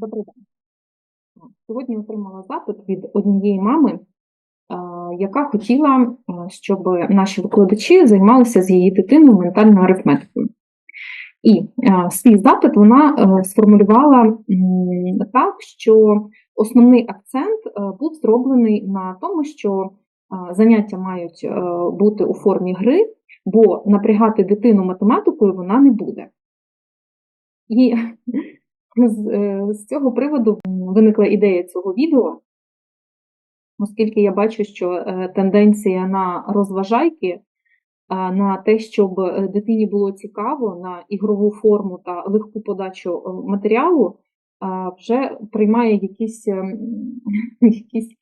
Добрий день. Сьогодні отримала запит від однієї мами, яка хотіла, щоб наші викладачі займалися з її дитиною ментальною арифметикою. І свій запит вона е, сформулювала так, що основний акцент е, був зроблений на тому, що заняття мають е, бути у формі гри, бо напрягати дитину математикою вона не буде. І з, е, з цього приводу виникла ідея цього відео, оскільки я бачу, що е, тенденція на розважайки, на те, щоб е, дитині було цікаво, на ігрову форму та легку подачу е, матеріалу, вже приймає якісь, ем, якісь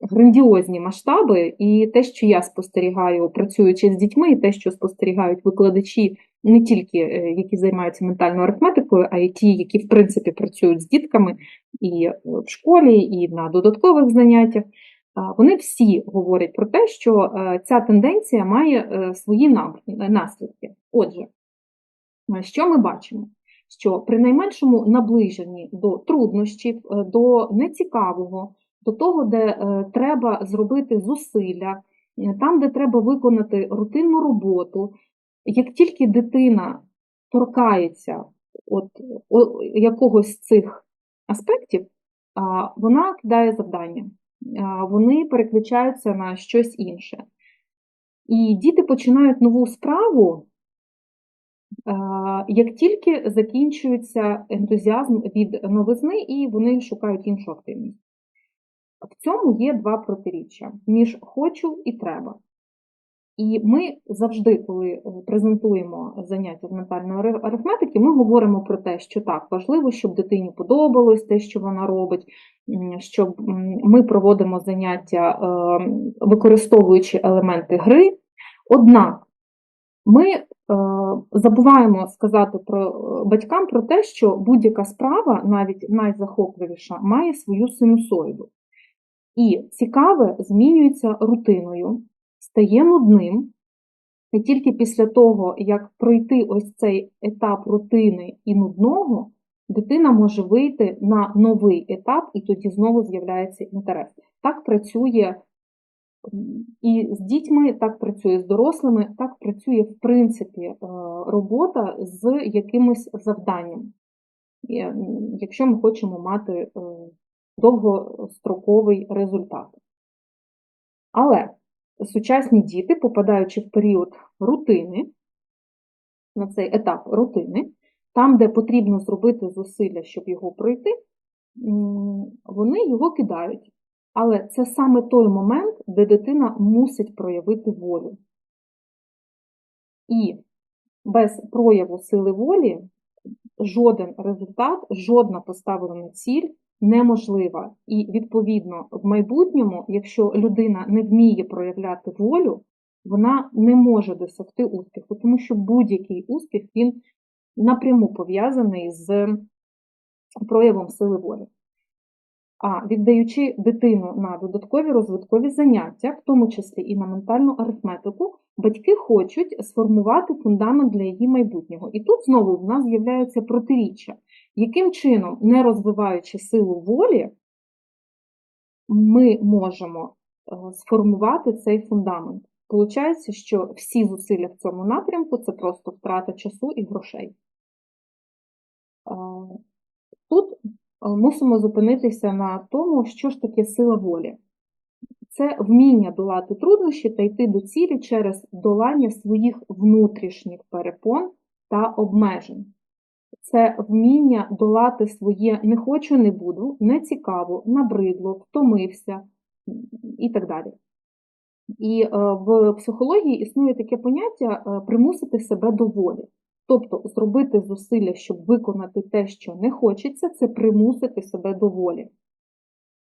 грандіозні масштаби, і те, що я спостерігаю, працюючи з дітьми, і те, що спостерігають викладачі, не тільки е, які займаються ментальною арифметикою, а й ті, які в принципі працюють з дітками і е, в школі, і на додаткових заняттях. Вони всі говорять про те, що е, ця тенденція має свої наслідки. Отже, що ми бачимо? Що при найменшому наближенні до труднощів, до нецікавого, до того, де е, треба зробити зусилля, е, там, де треба виконати рутинну роботу, як тільки дитина торкається от, якогось з цих аспектів, вона кидає завдання, вони переключаються на щось інше. І діти починають нову справу, як тільки закінчується ентузіазм від новизни, і вони шукають іншу активність. В цьому є два протиріччя між хочу і треба. І ми завжди, коли е, презентуємо заняття з ментальної арифметики, ми говоримо про те, що так, важливо, щоб дитині подобалось те, що вона робить, щоб ми проводимо заняття, е, використовуючи елементи гри. Однак ми е, забуваємо сказати про батькам про те, що будь-яка справа, навіть найзахопливіша, має свою синусоїду. І цікаве змінюється рутиною, стає нудним. І тільки після того, як пройти ось цей етап рутини і нудного, дитина може вийти на новий етап, і тоді знову з'являється інтерес. Так працює і з дітьми, так працює з дорослими, так працює, в принципі, е, робота з якимось завданням. Якщо ми хочемо мати е, довгостроковий результат. Але сучасні діти, попадаючи в період рутини, на цей етап рутини, там, де потрібно зробити зусилля, щоб його пройти, вони його кидають. Але це саме той момент, де дитина мусить проявити волю. І без прояву сили волі жоден результат, жодна поставлена ціль неможлива. І, відповідно, в майбутньому, якщо людина не вміє проявляти волю, вона не може досягти успіху, тому що будь-який успіх він напряму пов'язаний з проявом сили волі. А віддаючи дитину на додаткові розвиткові заняття, в тому числі і на ментальну арифметику, батьки хочуть сформувати фундамент для її майбутнього. І тут знову в нас з'являється протиріччя, яким чином, не розвиваючи силу волі, ми можемо е, сформувати цей фундамент. Получається, що всі зусилля в цьому напрямку це просто втрата часу і грошей. Е, Тут е, мусимо зупинитися на тому, що ж таке сила волі. Це вміння долати труднощі та йти до цілі через долання своїх внутрішніх перепон та обмежень. Це вміння долати своє не хочу, не буду, не цікаво, набридло, втомився і так далі. І е, в психології існує таке поняття е, примусити себе до волі. Тобто зробити зусилля, щоб виконати те, що не хочеться, це примусити себе до волі.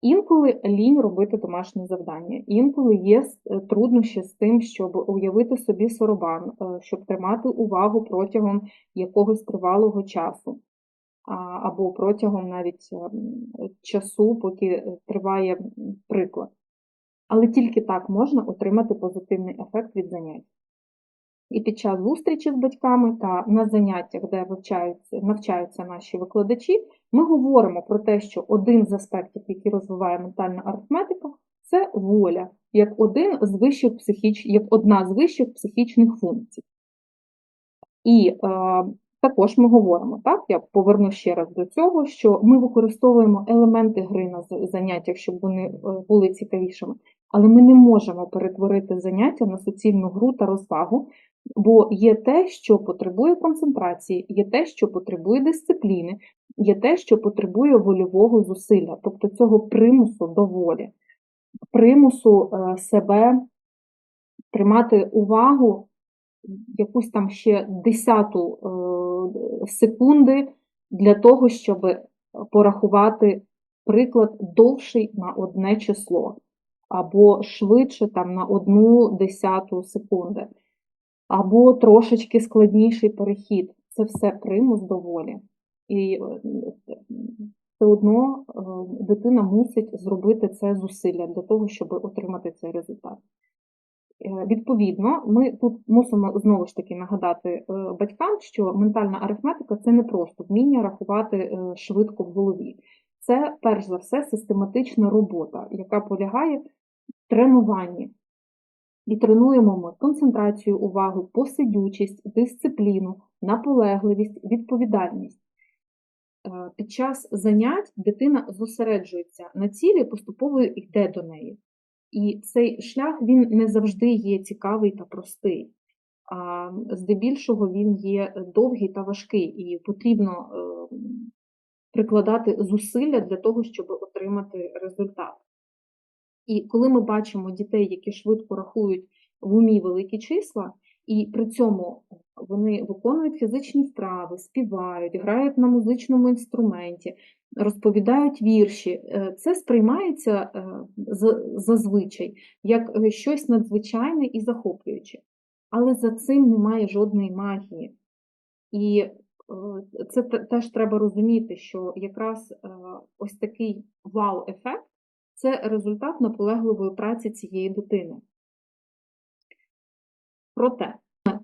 Інколи лінь робити домашнє завдання, інколи є е, труднощі з тим, щоб уявити собі сорабан, е, щоб тримати увагу протягом якогось тривалого часу, або протягом навіть е, часу, поки е, триває приклад. Але тільки так можна отримати позитивний ефект від занять. І під час зустрічі з батьками та на заняттях, де вивчаються, навчаються наші викладачі, ми говоримо про те, що один з аспектів, який розвиває ментальна арифметика, це воля, як один з вищих психіч... як одна з вищих психічних функцій. І е, також ми говоримо, так, я поверну ще раз до цього, що ми використовуємо елементи гри на заняттях, щоб вони е, були цікавішими, але ми не можемо перетворити заняття на суцільну гру та розвагу, бо є те, що потребує концентрації, є те, що потребує дисципліни, є те, що потребує вольового зусилля, тобто цього примусу до волі, примусу е, себе тримати увагу якусь там ще десяту е, секунди для того, щоб порахувати приклад довший на одне число, або швидше там на одну десяту секунди, або трошечки складніший перехід. Це все примус до волі. І е, все одно е, дитина мусить зробити це зусилля для того, щоб отримати цей результат. Е, відповідно, ми тут мусимо знову ж таки нагадати батькам, що ментальна арифметика це не просто вміння рахувати швидко в голові. Це, перш за все, систематична робота, яка полягає в тренуванні. І тренуємо ми концентрацію уваги, посидючість, дисципліну, наполегливість, відповідальність. Під час занять дитина зосереджується на цілі, поступово йде до неї. І цей шлях він не завжди є цікавий та простий, а здебільшого він є довгий та важкий, і потрібно е, прикладати зусилля для того, щоб отримати результат. І коли ми бачимо дітей, які швидко рахують в умі великі числа, і при цьому вони виконують фізичні вправи, співають, грають на музичному інструменті, розповідають вірші. Е, це сприймається е, зазвичай як е, щось надзвичайне і захоплююче. Але за цим немає жодної магії. І це теж треба розуміти, що якраз ось такий вау-ефект це результат наполегливої праці цієї дитини. Проте,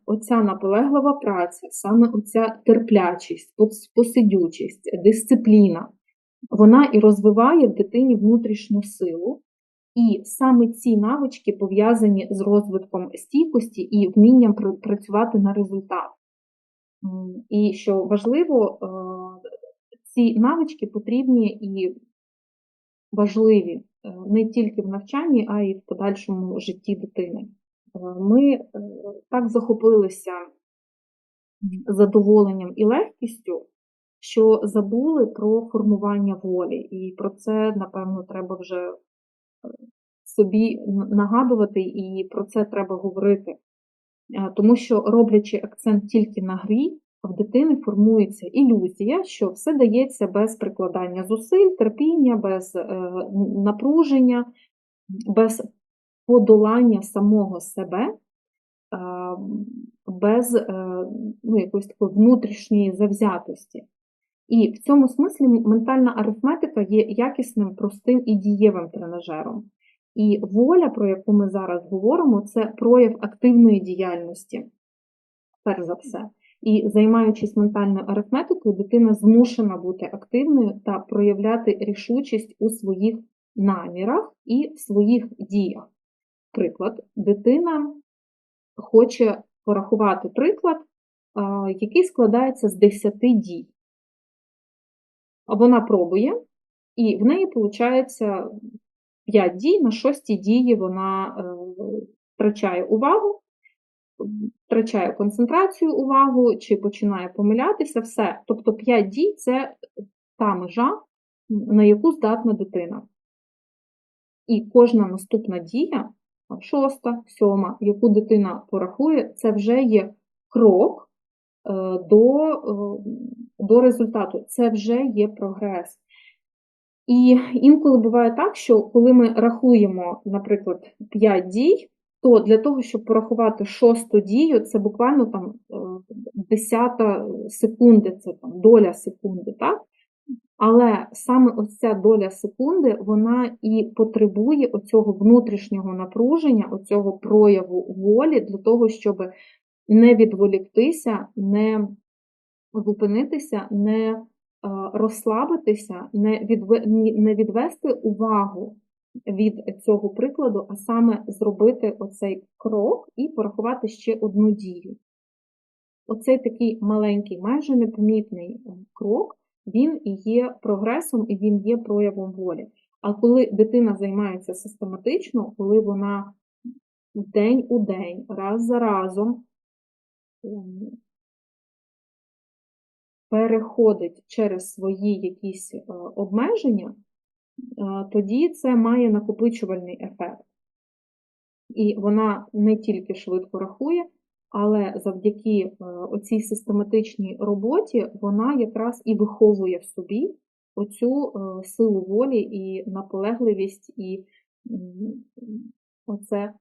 оця наполеглива праця, саме оця терплячість, посидючість, дисципліна, вона і розвиває в дитині внутрішню силу, і саме ці навички пов'язані з розвитком стійкості і вмінням працювати на результат. І що важливо, е, ці навички потрібні і важливі е, не тільки в навчанні, а й в подальшому житті дитини. Е, ми е, так захопилися задоволенням і легкістю, що забули про формування волі. І про це, напевно, треба вже собі нагадувати, і про це треба говорити. Тому що, роблячи акцент тільки на грі, в дитини формується ілюзія, що все дається без прикладання зусиль, терпіння, без напруження, без подолання самого себе без е, ну, якоїсь такої внутрішньої завзятості. І в цьому смислі ментальна арифметика є якісним, простим і дієвим тренажером. І воля, про яку ми зараз говоримо, це прояв активної діяльності, перш за все. І займаючись ментальною арифметикою, дитина змушена бути активною та проявляти рішучість у своїх намірах і в своїх діях. Приклад, дитина хоче порахувати приклад, який складається з 10 дій. Вона пробує, і в неї виходить 5 дій, на шостій дії вона е, втрачає увагу, втрачає концентрацію увагу, чи починає помилятися, все. Тобто 5 дій це та межа, на яку здатна дитина. І кожна наступна дія шоста, сьома, яку дитина порахує, це вже є крок е, до, е, до результату, це вже є прогрес. І інколи буває так, що коли ми рахуємо, наприклад, 5 дій, то для того, щоб порахувати шосту дію, це буквально там е, десята секунди, це там доля секунди, так? Але саме ось ця доля секунди, вона і потребує оцього внутрішнього напруження, оцього прояву волі для того, щоб не відволіктися, не зупинитися, не е, розслабитися, не відвести увагу від цього прикладу, а саме зробити оцей крок і порахувати ще одну дію. Оцей такий маленький, майже непомітний е, крок, він є прогресом, і він є проявом волі. А коли дитина займається систематично, коли вона день у день, раз за разом ем, переходить через свої якісь е, обмеження, тоді це має накопичувальний ефект. І вона не тільки швидко рахує, але завдяки е, оцій систематичній роботі вона якраз і виховує в собі оцю е, силу волі і наполегливість, і оце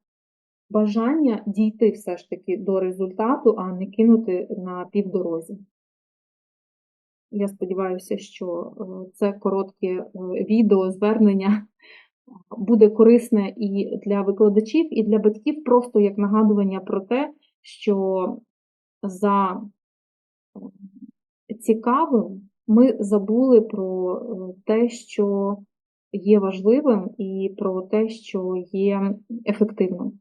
бажання дійти все ж таки до результату, а не кинути на півдорозі. Я сподіваюся, що е, це коротке е, відео, звернення буде корисне і для викладачів, і для батьків, просто як нагадування про те, що за е, цікавим ми забули про те, що є важливим, і про те, що є ефективним.